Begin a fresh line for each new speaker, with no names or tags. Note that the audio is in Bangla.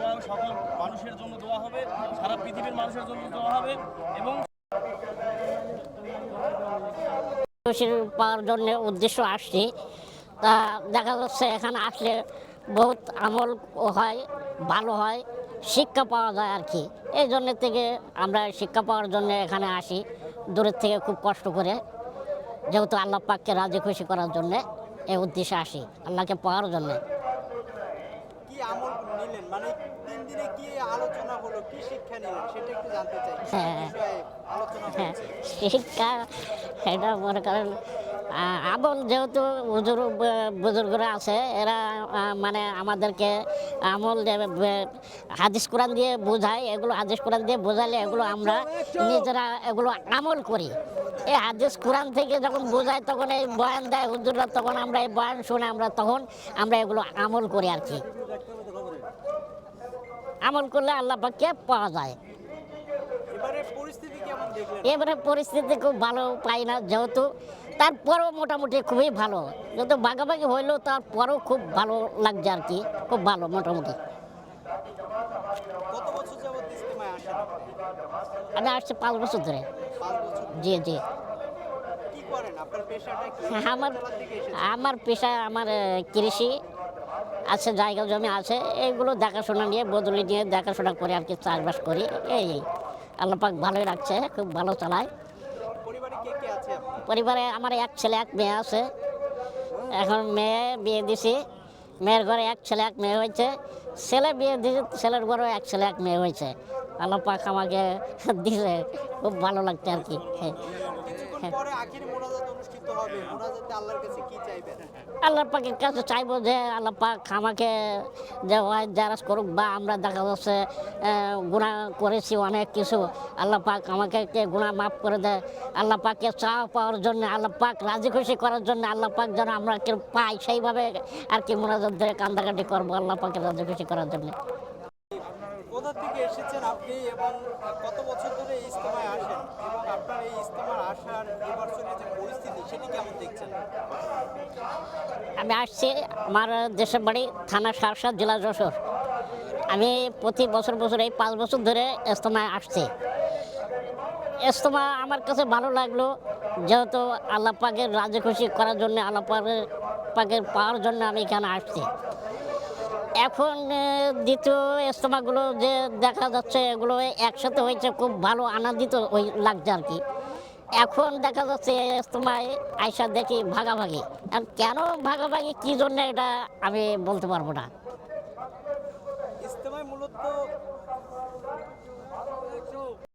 দোয়া, সকল মানুষের জন্য দোয়া হবে, সারা পৃথিবীর মানুষের জন্য দোয়া হবে এবং
পাওয়ার জন্য উদ্দেশ্য আসছি। তা দেখা যাচ্ছে এখানে আসলে বহুত আমল হয়, ভালো হয়, শিক্ষা পাওয়া যায় আর কি। এই জন্য থেকে আমরা শিক্ষা পাওয়ার জন্য এখানে আসি, দূরের থেকে খুব কষ্ট করে। যেহেতু আল্লাহ পাককে রাজি খুশি করার জন্যে এই উদ্দেশ্যে আসি, আল্লাহকে পাওয়ার জন্য।
আমল নিলেন? মানে তিন দিনে কি আলোচনা হলো? কি শিক্ষা নিলেন? সেটা একটু জানতে চাই।
হ্যাঁ।
আলোচনা
হ্যাঁ। শিক্ষা এটা মনে করেন আমল যেহেতু বুজুর বুজুর্গরা আছে এরা মানে আমাদেরকে আমল হাদিস কোরআন দিয়ে বোঝায় এগুলো হাদিস কোরআন দিয়ে বোঝালে এগুলো আমরা নিজেরা এগুলো আমল করি। এই হাদিস কোরআন থেকে যখন বোঝায় তখন এই বয়ান দেয় হুজুররা তখন আমরা এই বয়ান শুনে আমরা তখন আমরা এগুলো আমল করি আর কি। আমল করলে আল্লাহ পাককে পাওয়া যায়।
এবারে পরিস্থিতি কেমন দেখলেন?
এবারে পরিস্থিতি খুব ভালো পাই না যেহেতু। তারপরও মোটামুটি খুবই ভালো। যেহেতু বাগাবাগি হইলেও তারপরও খুব ভালো লাগছে আর কি খুব ভালো মোটামুটি? আমি আসছি পাঁচ বছর ধরে। জি জি। আমার? আমার পেশা আমার কৃষি। আছে জায়গা জমি আছে এইগুলো দেখাশোনা নিয়ে বদলি নিয়ে দেখাশোনা করে আর কি চাষবাস করি। এই আল্লাপাক ভালোই রাখছে খুব ভালো চালায়।
পরিবারে
আমার এক ছেলে এক মেয়ে আছে। এখন মেয়ে বিয়ে দিছি। মেয়ের ঘরে এক ছেলে এক মেয়ে হয়েছে। ছেলে বিয়ে দিয়েছে ছেলের ঘরেও এক ছেলে এক মেয়ে হয়েছে। আল্লাহ পাক আমাকে দিলে খুব ভালো লাগছে আর কি হ্যাঁ। আল্লাহ পাকের কাছে চাইব যে আল্লাহ পাক আমাকে যে হয় যারা করুক বা আমরা দেখা যাচ্ছে গুণা করেছি অনেক কিছু আল্লাহ পাক আমাকে কে গুণা মাফ করে দেয়। আল্লাহ পাককে চা পাওয়ার জন্য আল্লাহ পাক রাজি খুশি করার জন্য আল্লাহ পাক যেন আমরা কেউ পাই সেইভাবে আর কি মোনাজাত ধরে কান্দাকাটি করব আল্লাহ পাকে রাজি খুশি করার জন্য।
কোথা থেকে এসেছেন আপনি এবং কত বছর ধরে এই আসেন? এবং আপনার এই আসার যে পরিস্থিতি, সেটি কেমন দেখছেন?
আমি আসছি আমার দেশের বাড়ি থানা সারসা, জেলা যশোর। আমি প্রতি বছর বছর এই পাঁচ বছর ধরে ইস্তমায় আসছি। ইস্তমা আমার কাছে ভালো লাগল, যেহেতু আল্লাহ পাকের রাজি খুশি করার জন্য, আল্লাহ পাকের পাকের পাওয়ার জন্য আমি এখানে আসছি। এখন দ্বিতীয় ইস্তমাগুলো যে দেখা যাচ্ছে, এগুলো একসাথে হয়েছে, খুব ভালো আনন্দিত ওই লাগছে আর কি। এখন দেখা যাচ্ছে ইস্তমায় আয়সা দেখি ভাগাভাগি। আর কেন ভাগাভাগি, কী জন্য এটা আমি বলতে পারব না।
মূলত